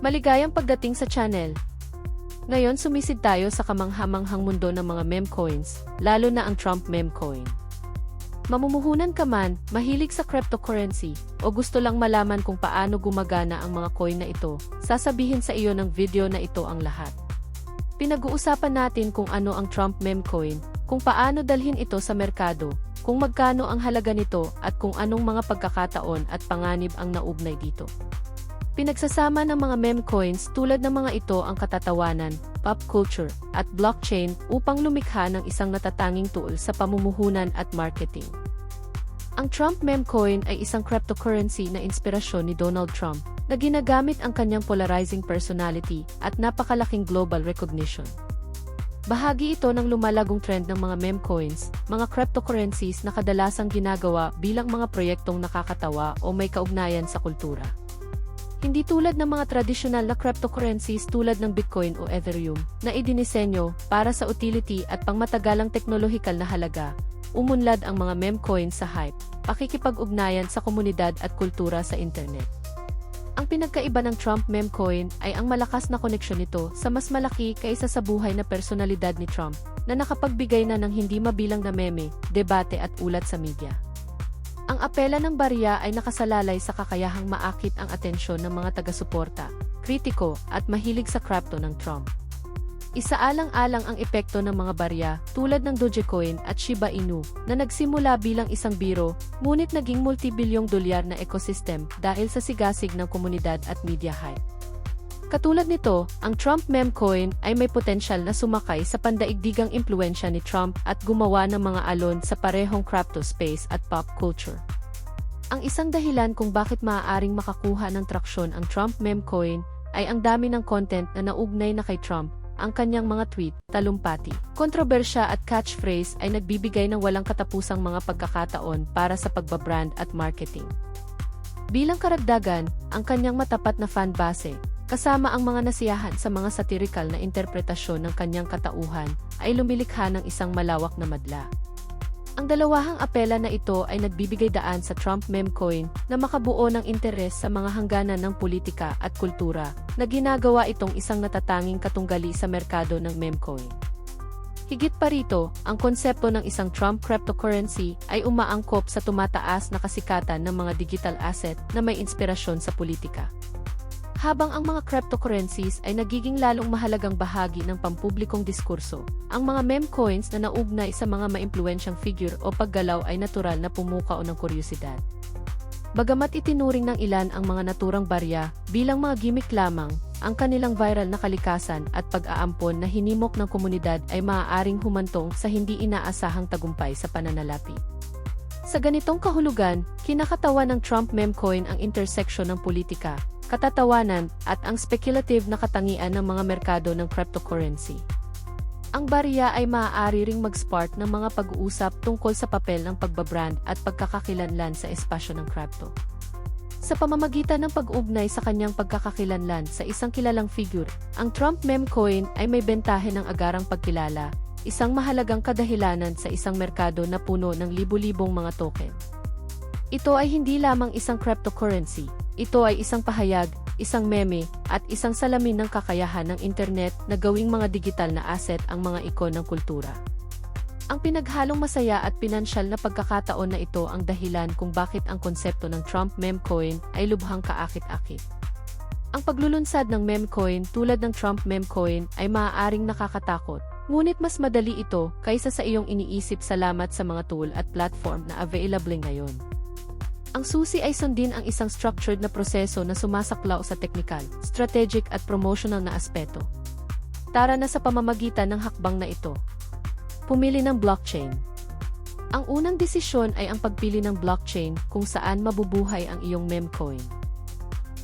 Maligayang pagdating sa channel. Ngayon sumisid tayo sa kamanghamanghang mundo ng mga meme coins, lalo na ang Trump meme coin. Mamumuhunan ka man, mahilig sa cryptocurrency, o gusto lang malaman kung paano gumagana ang mga coin na ito, sasabihin sa iyo ng video na ito ang lahat. Pinag-uusapan natin kung ano ang Trump meme coin, kung paano dalhin ito sa merkado, kung magkano ang halaga nito at kung anong mga pagkakataon at panganib ang naugnay dito. Pinagsasama ng mga meme coins tulad ng mga ito ang katatawanan, pop culture, at blockchain upang lumikha ng isang natatanging tool sa pamumuhunan at marketing. Ang Trump meme coin ay isang cryptocurrency na inspirasyon ni Donald Trump na ginagamit ang kanyang polarizing personality at napakalaking global recognition. Bahagi ito ng lumalagong trend ng mga meme coins, mga cryptocurrencies na kadalasang ginagawa bilang mga proyektong nakakatawa o may kaugnayan sa kultura. Hindi tulad ng mga tradisyonal na cryptocurrencies tulad ng Bitcoin o Ethereum na idinisenyo para sa utility at pangmatagalang teknolohikal na halaga, umunlad ang mga meme coins sa hype, pakikipag-ugnayan sa komunidad at kultura sa internet. Ang pinagkaiba ng Trump meme coin ay ang malakas na koneksyon nito sa mas malaki kaysa sa buhay na personalidad ni Trump na nakapagbigay na ng hindi mabilang na meme, debate at ulat sa media. Ang apela ng barya ay nakasalalay sa kakayahang maakit ang atensyon ng mga taga-suporta, kritiko at mahilig sa crypto ng Trump. Isaalang-alang ang epekto ng mga barya tulad ng Dogecoin at Shiba Inu na nagsimula bilang isang biro ngunit naging multibilyong dolyar na ecosystem dahil sa sigasig ng komunidad at media hype. Katulad nito, ang Trump meme coin ay may potensyal na sumakay sa pandaigdigang impluensya ni Trump at gumawa ng mga alon sa parehong crypto space at pop culture. Ang isang dahilan kung bakit maaaring makakuha ng traksyon ang Trump meme coin ay ang dami ng content na naugnay na kay Trump, ang kanyang mga tweet, talumpati, kontrobersya at catchphrase ay nagbibigay ng walang katapusang mga pagkakataon para sa pagbabrand at marketing. Bilang karagdagan, ang kanyang matapat na fanbase, kasama ang mga nasiyahan sa mga satirical na interpretasyon ng kanyang katauhan, ay lumilikha ng isang malawak na madla. Ang dalawahang apela na ito ay nagbibigay daan sa Trump meme coin na makabuo ng interes sa mga hangganan ng politika at kultura na ginagawa itong isang natatanging katunggali sa merkado ng meme coin. Higit pa rito, ang konsepto ng isang Trump cryptocurrency ay umaangkop sa tumataas na kasikatan ng mga digital asset na may inspirasyon sa politika. Habang ang mga cryptocurrencies ay nagiging lalong mahalagang bahagi ng pampublikong diskurso, ang mga meme coins na naugnay sa mga maimpluensyang figure o paggalaw ay natural na pumukao ng kuryosidad. Bagamat itinuring ng ilan ang mga naturang barya bilang mga gimmick lamang, ang kanilang viral na kalikasan at pag-aampon na hinimok ng komunidad ay maaaring humantong sa hindi inaasahang tagumpay sa pananalapi. Sa ganitong kahulugan, kinakatawan ng Trump meme coin ang interseksyon ng politika, katatawanan, at ang speculative na katangian ng mga merkado ng cryptocurrency. Ang barya ay maaari ring mag-spark ng mga pag-uusap tungkol sa papel ng pagbabrand at pagkakakilanlan sa espasyo ng crypto. Sa pamamagitan ng pag-ugnay sa kanyang pagkakakilanlan sa isang kilalang figure, ang Trump meme coin ay may bentahe ng agarang pagkilala, isang mahalagang kadahilanan sa isang merkado na puno ng libu-libong mga token. Ito ay hindi lamang isang cryptocurrency, ito ay isang pahayag, isang meme, at isang salamin ng kakayahan ng internet na gawing mga digital na asset ang mga ikon ng kultura. Ang pinaghalong masaya at pinansyal na pagkakataon na ito ang dahilan kung bakit ang konsepto ng Trump meme coin ay lubhang kaakit-akit. Ang paglulunsad ng meme coin tulad ng Trump meme coin ay maaaring nakakatakot, ngunit mas madali ito kaysa sa iyong iniisip salamat sa mga tool at platform na available ngayon. Ang susi ay sundin ang isang structured na proseso na sumasaklaw sa technical, strategic at promotional na aspeto. Tara na sa pamamagitan ng hakbang na ito. Pumili ng blockchain. Ang unang desisyon ay ang pagpili ng blockchain kung saan mabubuhay ang iyong meme coin.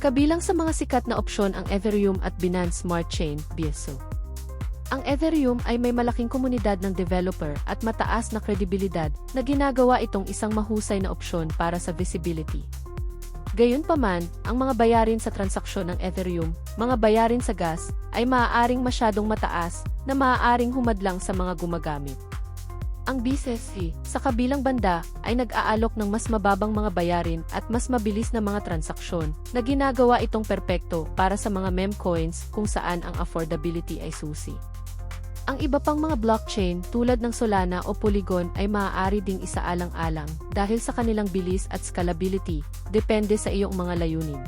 Kabilang sa mga sikat na opsyon ang Ethereum at Binance Smart Chain, BSO. Ang Ethereum ay may malaking komunidad ng developer at mataas na kredibilidad na ginagawa itong isang mahusay na opsyon para sa visibility. Gayunpaman, ang mga bayarin sa transaksyon ng Ethereum, mga bayarin sa gas, ay maaaring masyadong mataas na maaaring humadlang sa mga gumagamit. Ang BCC, sa kabilang banda, ay nag-aalok ng mas mababang mga bayarin at mas mabilis na mga transaksyon na ginagawa itong perpekto para sa mga meme coins kung saan ang affordability ay susi. Ang iba pang mga blockchain tulad ng Solana o Polygon ay maaari ding isaalang-alang dahil sa kanilang bilis at scalability, depende sa iyong mga layunin.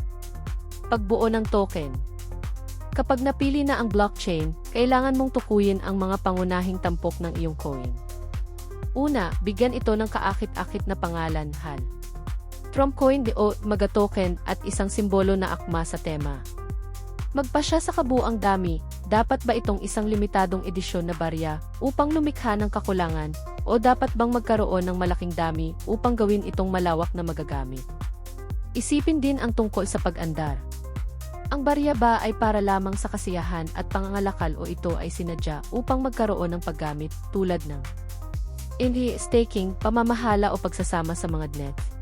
Pagbuo ng token Kapag napili na ang blockchain, kailangan mong tukuyin ang mga pangunahing tampok ng iyong coin. Una, bigyan ito ng kaakit-akit na pangalan, HAL. Trump coin de o maga token at isang simbolo na akma sa tema. Magpa siya sa kabuang dami, dapat ba itong isang limitadong edisyon na barya upang lumikha ng kakulangan o dapat bang magkaroon ng malaking dami upang gawin itong malawak na magagamit? Isipin din ang tungkol sa pag-andar. Ang barya ba ay para lamang sa kasiyahan at pangangalakal o ito ay sinadya upang magkaroon ng paggamit tulad ng hindi staking, pamamahala o pagsasama sa mga net.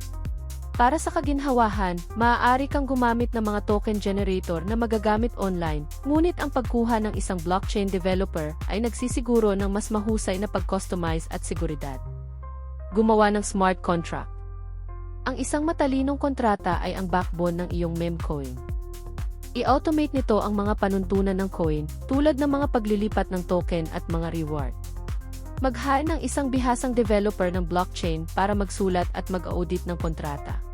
Para sa kaginhawahan, maaari kang gumamit ng mga token generator na magagamit online, ngunit ang pagkuha ng isang blockchain developer ay nagsisiguro ng mas mahusay na pag-customize at seguridad. Gumawa ng smart contract. Ang isang matalinong kontrata ay ang backbone ng iyong meme coin. I-automate nito ang mga panuntunan ng coin tulad ng mga paglilipat ng token at mga reward. Maghain ng isang bihasang developer ng blockchain para magsulat at mag-audit ng kontrata.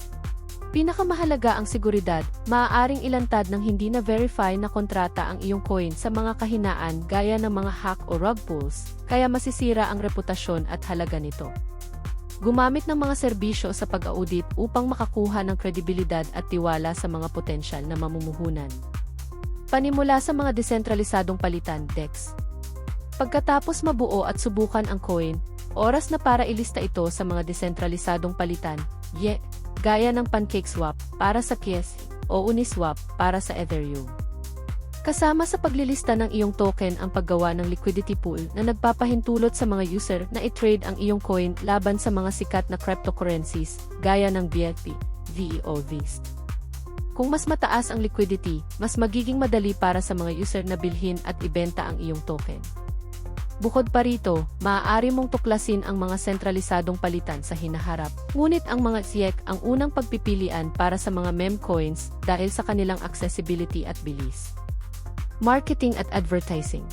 Pinakamahalaga ang seguridad, maaaring ilantad ng hindi na verify na kontrata ang iyong coin sa mga kahinaan gaya ng mga hack o rug pulls, kaya masisira ang reputasyon at halaga nito. Gumamit ng mga serbisyo sa pag-audit upang makakuha ng kredibilidad at tiwala sa mga potensyal na mamumuhunan. Panimula sa mga desentralisadong palitan, DEX. Pagkatapos mabuo at subukan ang coin, oras na para ilista ito sa mga desentralisadong palitan, ye, gaya ng PancakeSwap para sa Kies o Uniswap para sa Ethereum. Kasama sa paglilista ng iyong token ang paggawa ng liquidity pool na nagpapahintulot sa mga user na i-trade ang iyong coin laban sa mga sikat na cryptocurrencies gaya ng BNB, VEO. Kung mas mataas ang liquidity, mas magiging madali para sa mga user na bilhin at ibenta ang iyong token. Bukod pa rito, maaari mong tuklasin ang mga sentralisadong palitan sa hinaharap. Ngunit ang mga SIEC ang unang pagpipilian para sa mga meme coins dahil sa kanilang accessibility at bilis. Marketing at advertising.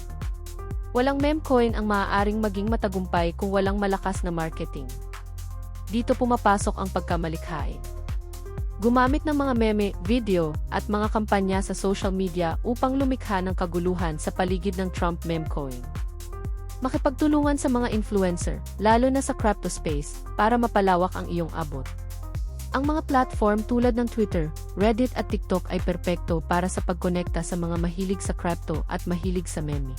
Walang meme coin ang maaaring maging matagumpay kung walang malakas na marketing. Dito pumapasok ang pagkamalikhain. Gumamit ng mga meme, video, at mga kampanya sa social media upang lumikha ng kaguluhan sa paligid ng Trump meme coin makipagtulungan sa mga influencer, lalo na sa crypto space, para mapalawak ang iyong abot. Ang mga platform tulad ng Twitter, Reddit at TikTok ay perpekto para sa pagkonekta sa mga mahilig sa crypto at mahilig sa meme.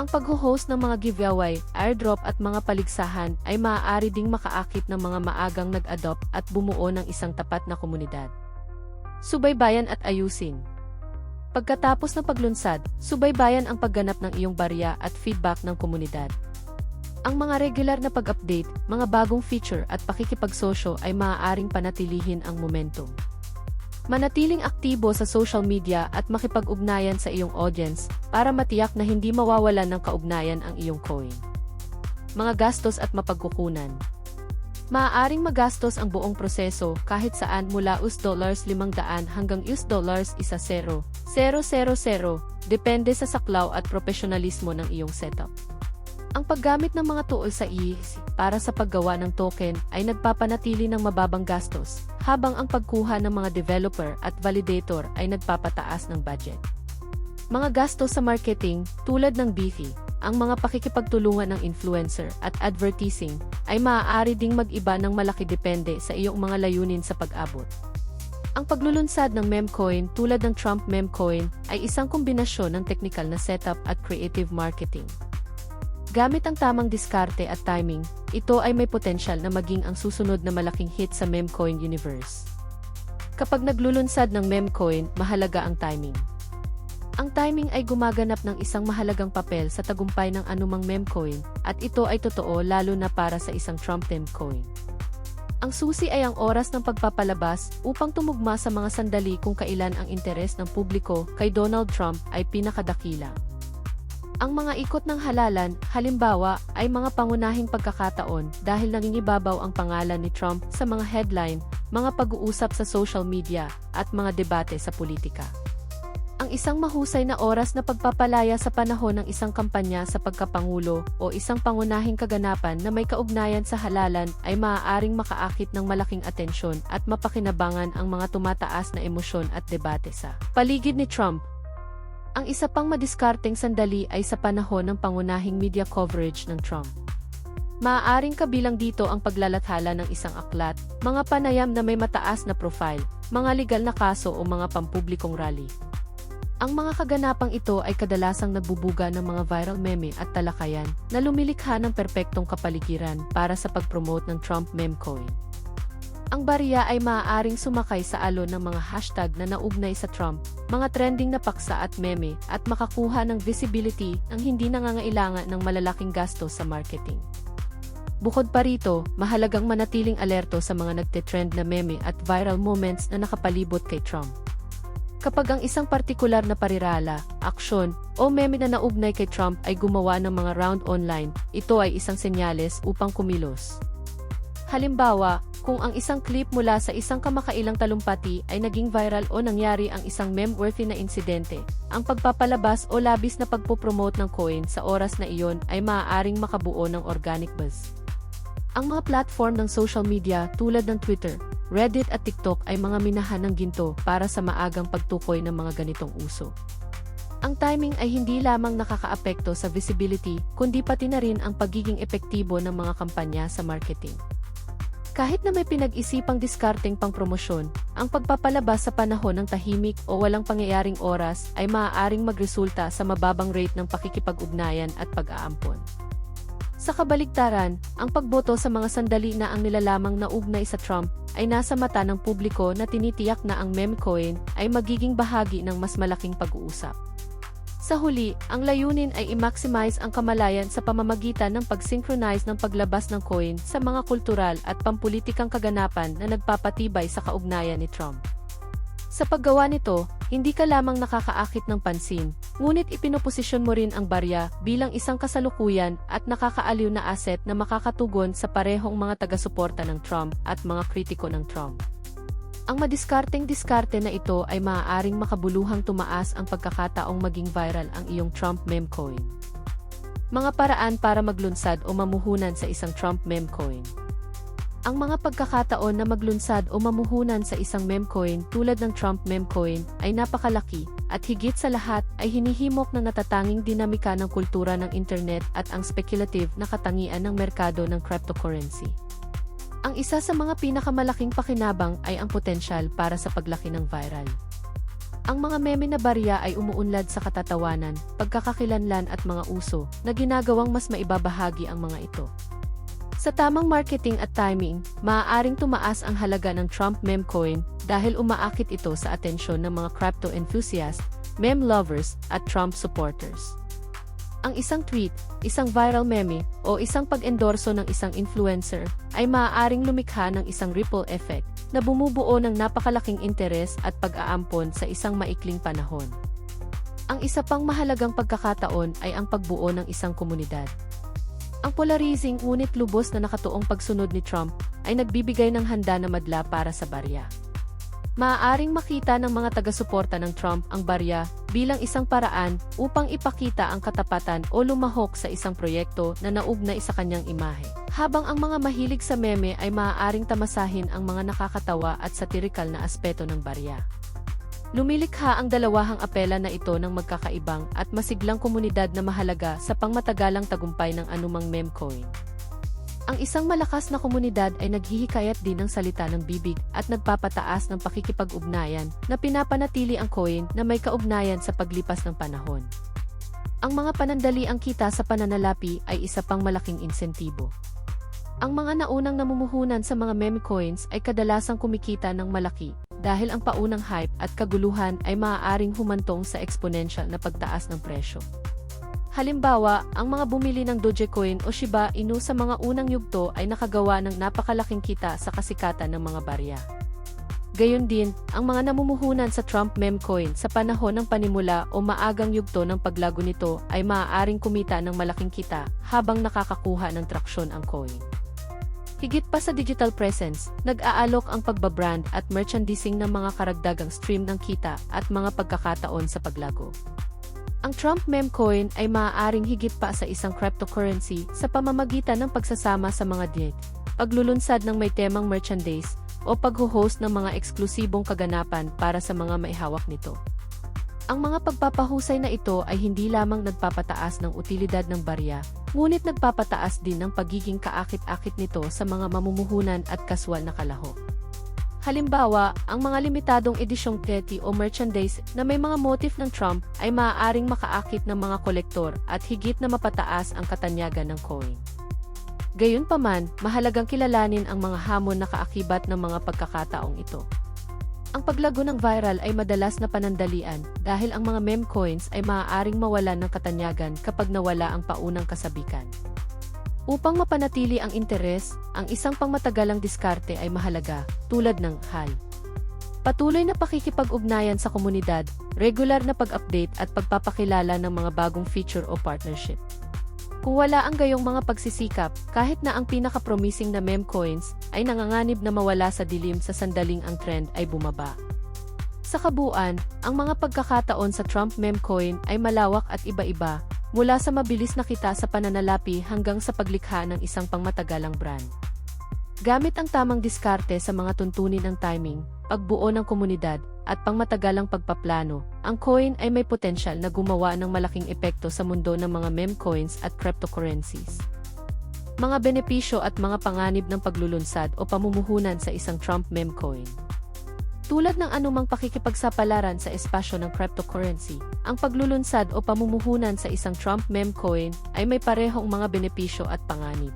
Ang pag-host ng mga giveaway, airdrop at mga paligsahan ay maaari ding makaakit ng mga maagang nag-adopt at bumuo ng isang tapat na komunidad. Subaybayan at ayusin. Pagkatapos ng paglunsad, subaybayan ang pagganap ng iyong barya at feedback ng komunidad. Ang mga regular na pag-update, mga bagong feature at pakikipagsosyo ay maaaring panatilihin ang momentum. Manatiling aktibo sa social media at makipag-ugnayan sa iyong audience para matiyak na hindi mawawalan ng kaugnayan ang iyong coin. Mga gastos at mapagkukunan Maaaring magastos ang buong proseso kahit saan mula US dollars 500 hanggang US dollars 10,000, 000, depende sa saklaw at profesionalismo ng iyong setup. Ang paggamit ng mga tool sa EIC para sa paggawa ng token ay nagpapanatili ng mababang gastos, habang ang pagkuha ng mga developer at validator ay nagpapataas ng budget. Mga gastos sa marketing, tulad ng Beefy, ang mga pakikipagtulungan ng influencer at advertising ay maaari ding mag-iba ng malaki depende sa iyong mga layunin sa pag-abot. Ang paglulunsad ng memecoin tulad ng Trump memecoin ay isang kombinasyon ng technical na setup at creative marketing. Gamit ang tamang diskarte at timing, ito ay may potensyal na maging ang susunod na malaking hit sa memecoin universe. Kapag naglulunsad ng memecoin, mahalaga ang timing. Ang timing ay gumaganap ng isang mahalagang papel sa tagumpay ng anumang meme coin, at ito ay totoo lalo na para sa isang Trump meme coin. Ang susi ay ang oras ng pagpapalabas upang tumugma sa mga sandali kung kailan ang interes ng publiko kay Donald Trump ay pinakadakila. Ang mga ikot ng halalan, halimbawa, ay mga pangunahing pagkakataon dahil nangingibabaw ang pangalan ni Trump sa mga headline, mga pag-uusap sa social media, at mga debate sa politika. Ang isang mahusay na oras na pagpapalaya sa panahon ng isang kampanya sa pagkapangulo o isang pangunahing kaganapan na may kaugnayan sa halalan ay maaaring makaakit ng malaking atensyon at mapakinabangan ang mga tumataas na emosyon at debate sa paligid ni Trump. Ang isa pang madiskarteng sandali ay sa panahon ng pangunahing media coverage ng Trump. Maaaring kabilang dito ang paglalathala ng isang aklat, mga panayam na may mataas na profile, mga legal na kaso o mga pampublikong rally. Ang mga kaganapang ito ay kadalasang nagbubuga ng mga viral meme at talakayan na lumilikha ng perpektong kapaligiran para sa pag-promote ng Trump meme coin. Ang barya ay maaaring sumakay sa alon ng mga hashtag na naugnay sa Trump, mga trending na paksa at meme at makakuha ng visibility ang hindi nangangailangan ng malalaking gasto sa marketing. Bukod pa rito, mahalagang manatiling alerto sa mga nagte-trend na meme at viral moments na nakapalibot kay Trump. Kapag ang isang partikular na parirala, aksyon, o meme na naugnay kay Trump ay gumawa ng mga round online, ito ay isang senyales upang kumilos. Halimbawa, kung ang isang clip mula sa isang kamakailang talumpati ay naging viral o nangyari ang isang meme-worthy na insidente, ang pagpapalabas o labis na pagpopromote ng coin sa oras na iyon ay maaaring makabuo ng organic buzz. Ang mga platform ng social media tulad ng Twitter, Reddit at TikTok ay mga minahan ng ginto para sa maagang pagtukoy ng mga ganitong uso. Ang timing ay hindi lamang nakakaapekto sa visibility, kundi pati na rin ang pagiging epektibo ng mga kampanya sa marketing. Kahit na may pinag-isipang diskarteng pangpromosyon, ang pagpapalabas sa panahon ng tahimik o walang pangyayaring oras ay maaaring magresulta sa mababang rate ng pakikipag-ugnayan at pag-aampon. Sa kabaligtaran, ang pagboto sa mga sandali na ang nilalamang naugnay sa Trump ay nasa mata ng publiko na tinitiyak na ang meme coin ay magiging bahagi ng mas malaking pag-uusap. Sa huli, ang layunin ay i-maximize ang kamalayan sa pamamagitan ng pag-synchronize ng paglabas ng coin sa mga kultural at pampulitikang kaganapan na nagpapatibay sa kaugnayan ni Trump. Sa paggawa nito, hindi ka lamang nakakaakit ng pansin, ngunit ipinoposisyon mo rin ang barya bilang isang kasalukuyan at nakakaaliw na asset na makakatugon sa parehong mga taga-suporta ng Trump at mga kritiko ng Trump. Ang madiskarteng diskarte na ito ay maaaring makabuluhang tumaas ang pagkakataong maging viral ang iyong Trump meme coin. Mga paraan para maglunsad o mamuhunan sa isang Trump meme coin. Ang mga pagkakataon na maglunsad o mamuhunan sa isang meme coin tulad ng Trump meme coin ay napakalaki at higit sa lahat ay hinihimok ng natatanging dinamika ng kultura ng internet at ang speculative na katangian ng merkado ng cryptocurrency. Ang isa sa mga pinakamalaking pakinabang ay ang potensyal para sa paglaki ng viral. Ang mga meme na barya ay umuunlad sa katatawanan, pagkakakilanlan at mga uso na ginagawang mas maibabahagi ang mga ito. Sa tamang marketing at timing, maaaring tumaas ang halaga ng Trump meme coin dahil umaakit ito sa atensyon ng mga crypto enthusiasts, meme lovers, at Trump supporters. Ang isang tweet, isang viral meme, o isang pag-endorso ng isang influencer ay maaaring lumikha ng isang ripple effect na bumubuo ng napakalaking interes at pag-aampon sa isang maikling panahon. Ang isa pang mahalagang pagkakataon ay ang pagbuo ng isang komunidad. Ang polarizing ngunit lubos na nakatuong pagsunod ni Trump ay nagbibigay ng handa na madla para sa barya. Maaaring makita ng mga taga-suporta ng Trump ang barya bilang isang paraan upang ipakita ang katapatan o lumahok sa isang proyekto na naugnay sa kanyang imahe. Habang ang mga mahilig sa meme ay maaaring tamasahin ang mga nakakatawa at satirikal na aspeto ng barya. Lumilikha ang dalawahang apela na ito ng magkakaibang at masiglang komunidad na mahalaga sa pangmatagalang tagumpay ng anumang meme coin. Ang isang malakas na komunidad ay naghihikayat din ng salita ng bibig at nagpapataas ng pakikipag-ugnayan na pinapanatili ang coin na may kaugnayan sa paglipas ng panahon. Ang mga panandali ang kita sa pananalapi ay isa pang malaking insentibo. Ang mga naunang namumuhunan sa mga meme coins ay kadalasang kumikita ng malaki dahil ang paunang hype at kaguluhan ay maaaring humantong sa exponential na pagtaas ng presyo. Halimbawa, ang mga bumili ng Dogecoin o Shiba Inu sa mga unang yugto ay nakagawa ng napakalaking kita sa kasikatan ng mga barya. Gayon din, ang mga namumuhunan sa Trump meme coin sa panahon ng panimula o maagang yugto ng paglago nito ay maaaring kumita ng malaking kita habang nakakakuha ng traksyon ang coin. Higit pa sa digital presence, nag-aalok ang pagbabrand at merchandising ng mga karagdagang stream ng kita at mga pagkakataon sa paglago. Ang Trump meme coin ay maaaring higit pa sa isang cryptocurrency sa pamamagitan ng pagsasama sa mga date, paglulunsad ng may temang merchandise, o pagho-host ng mga eksklusibong kaganapan para sa mga maihawak nito. Ang mga pagpapahusay na ito ay hindi lamang nagpapataas ng utilidad ng barya, ngunit nagpapataas din ng pagiging kaakit-akit nito sa mga mamumuhunan at kaswal na kalahok. Halimbawa, ang mga limitadong edisyong petty o merchandise na may mga motif ng Trump ay maaaring makaakit ng mga kolektor at higit na mapataas ang katanyagan ng coin. Gayunpaman, mahalagang kilalanin ang mga hamon na kaakibat ng mga pagkakataong ito. Ang paglago ng viral ay madalas na panandalian dahil ang mga meme coins ay maaaring mawalan ng katanyagan kapag nawala ang paunang kasabikan. Upang mapanatili ang interes, ang isang pangmatagalang diskarte ay mahalaga, tulad ng HAL. Patuloy na pakikipag-ugnayan sa komunidad, regular na pag-update at pagpapakilala ng mga bagong feature o partnership. Kung wala ang gayong mga pagsisikap, kahit na ang pinaka-promising na meme coins ay nanganganib na mawala sa dilim sa sandaling ang trend ay bumaba. Sa kabuuan, ang mga pagkakataon sa Trump meme coin ay malawak at iba-iba, mula sa mabilis na kita sa pananalapi hanggang sa paglikha ng isang pangmatagalang brand. Gamit ang tamang diskarte sa mga tuntunin ng timing, pagbuo ng komunidad, at pangmatagalang pagpaplano, ang coin ay may potensyal na gumawa ng malaking epekto sa mundo ng mga meme coins at cryptocurrencies. Mga benepisyo at mga panganib ng paglulunsad o pamumuhunan sa isang Trump meme coin. Tulad ng anumang pakikipagsapalaran sa espasyo ng cryptocurrency, ang paglulunsad o pamumuhunan sa isang Trump meme coin ay may parehong mga benepisyo at panganib.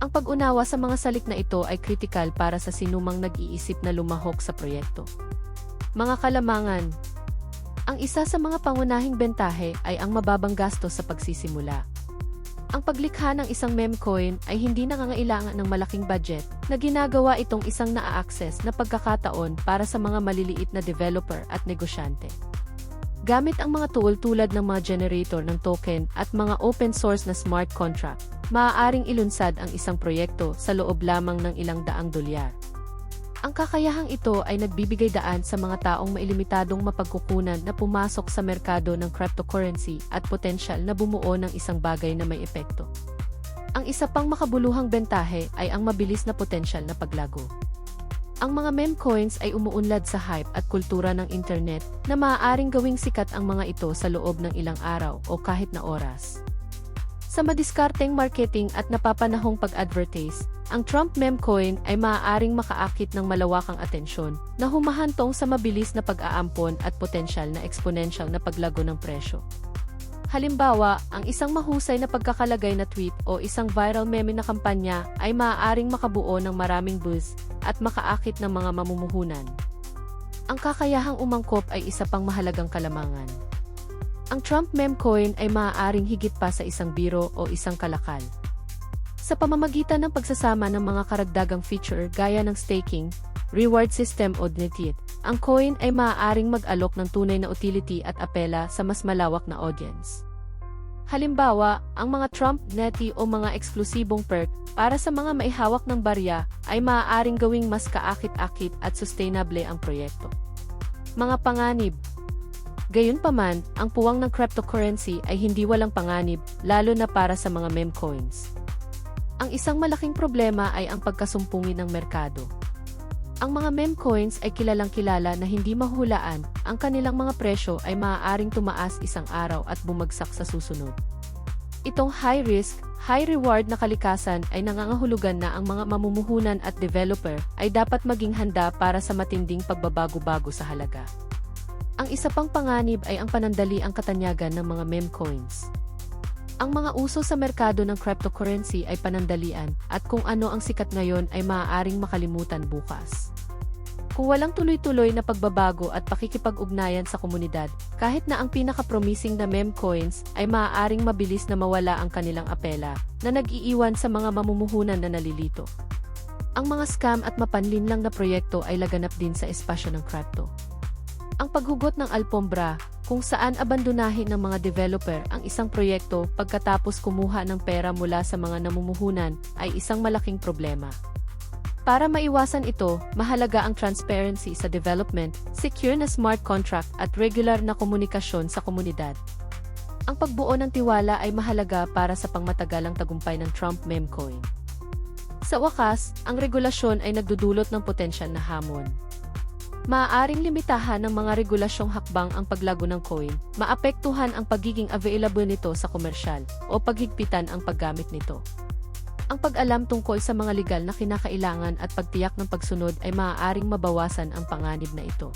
Ang pag-unawa sa mga salik na ito ay kritikal para sa sinumang nag-iisip na lumahok sa proyekto. Mga kalamangan Ang isa sa mga pangunahing bentahe ay ang mababang gastos sa pagsisimula. Ang paglikha ng isang meme coin ay hindi nangangailangan ng malaking budget na ginagawa itong isang naa-access na pagkakataon para sa mga maliliit na developer at negosyante. Gamit ang mga tool tulad ng mga generator ng token at mga open source na smart contract, maaaring ilunsad ang isang proyekto sa loob lamang ng ilang daang dolyar. Ang kakayahang ito ay nagbibigay daan sa mga taong mailimitadong mapagkukunan na pumasok sa merkado ng cryptocurrency at potensyal na bumuo ng isang bagay na may epekto. Ang isa pang makabuluhang bentahe ay ang mabilis na potensyal na paglago. Ang mga meme coins ay umuunlad sa hype at kultura ng internet na maaaring gawing sikat ang mga ito sa loob ng ilang araw o kahit na oras. Sa madiskarteng marketing at napapanahong pag-advertise, ang Trump meme coin ay maaaring makaakit ng malawakang atensyon na humahantong sa mabilis na pag-aampon at potensyal na exponential na paglago ng presyo. Halimbawa, ang isang mahusay na pagkakalagay na tweet o isang viral meme na kampanya ay maaaring makabuo ng maraming buzz at makaakit ng mga mamumuhunan. Ang kakayahang umangkop ay isa pang mahalagang kalamangan. Ang Trump meme coin ay maaaring higit pa sa isang biro o isang kalakal. Sa pamamagitan ng pagsasama ng mga karagdagang feature gaya ng staking, reward system o DNET, ang coin ay maaaring mag-alok ng tunay na utility at apela sa mas malawak na audience. Halimbawa, ang mga Trump Netty o mga eksklusibong perk para sa mga maihawak ng barya ay maaaring gawing mas kaakit-akit at sustainable ang proyekto. Mga panganib Gayunpaman, ang puwang ng cryptocurrency ay hindi walang panganib, lalo na para sa mga meme coins. Ang isang malaking problema ay ang pagkasumpungin ng merkado. Ang mga meme coins ay kilalang kilala na hindi mahulaan, ang kanilang mga presyo ay maaaring tumaas isang araw at bumagsak sa susunod. Itong high risk, high reward na kalikasan ay nangangahulugan na ang mga mamumuhunan at developer ay dapat maging handa para sa matinding pagbabago-bago sa halaga. Ang isa pang panganib ay ang panandali ang katanyagan ng mga meme coins. Ang mga uso sa merkado ng cryptocurrency ay panandalian at kung ano ang sikat ngayon ay maaaring makalimutan bukas. Kung walang tuloy-tuloy na pagbabago at pakikipag-ugnayan sa komunidad, kahit na ang pinaka-promising na meme coins ay maaaring mabilis na mawala ang kanilang apela na nag-iiwan sa mga mamumuhunan na nalilito. Ang mga scam at mapanlinlang na proyekto ay laganap din sa espasyo ng crypto. Ang paghugot ng alpombra, kung saan abandonahin ng mga developer ang isang proyekto pagkatapos kumuha ng pera mula sa mga namumuhunan, ay isang malaking problema. Para maiwasan ito, mahalaga ang transparency sa development, secure na smart contract at regular na komunikasyon sa komunidad. Ang pagbuo ng tiwala ay mahalaga para sa pangmatagalang tagumpay ng Trump memecoin. Sa wakas, ang regulasyon ay nagdudulot ng potensyal na hamon. Maaaring limitahan ng mga regulasyong hakbang ang paglago ng coin, maapektuhan ang pagiging available nito sa komersyal, o paghigpitan ang paggamit nito. Ang pag-alam tungkol sa mga legal na kinakailangan at pagtiyak ng pagsunod ay maaaring mabawasan ang panganib na ito.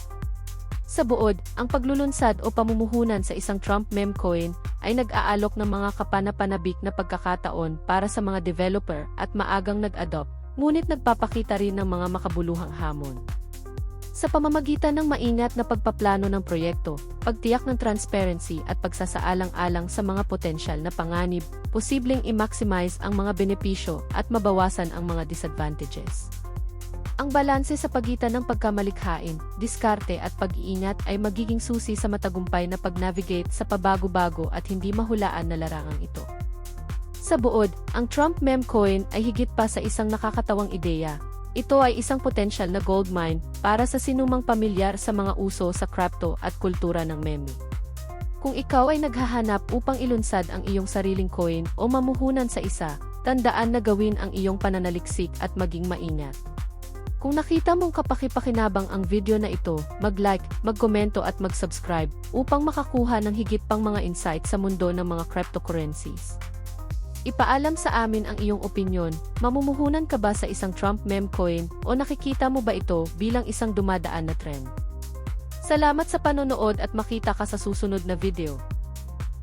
Sa buod, ang paglulunsad o pamumuhunan sa isang Trump meme coin ay nag-aalok ng mga kapanapanabik na pagkakataon para sa mga developer at maagang nag-adopt, ngunit nagpapakita rin ng mga makabuluhang hamon. Sa pamamagitan ng maingat na pagpaplano ng proyekto, pagtiyak ng transparency at pagsasaalang-alang sa mga potensyal na panganib, posibleng i-maximize ang mga benepisyo at mabawasan ang mga disadvantages. Ang balanse sa pagitan ng pagkamalikhain, diskarte at pag-iingat ay magiging susi sa matagumpay na pag-navigate sa pabago-bago at hindi mahulaan na larangang ito. Sa buod, ang Trump meme coin ay higit pa sa isang nakakatawang ideya. Ito ay isang potensyal na gold mine para sa sinumang pamilyar sa mga uso sa crypto at kultura ng meme. Kung ikaw ay naghahanap upang ilunsad ang iyong sariling coin o mamuhunan sa isa, tandaan na gawin ang iyong pananaliksik at maging maingat. Kung nakita mong kapakipakinabang ang video na ito, mag-like, magkomento at mag-subscribe upang makakuha ng higit pang mga insight sa mundo ng mga cryptocurrencies. Ipaalam sa amin ang iyong opinyon, mamumuhunan ka ba sa isang Trump meme coin o nakikita mo ba ito bilang isang dumadaan na trend? Salamat sa panonood at makita ka sa susunod na video.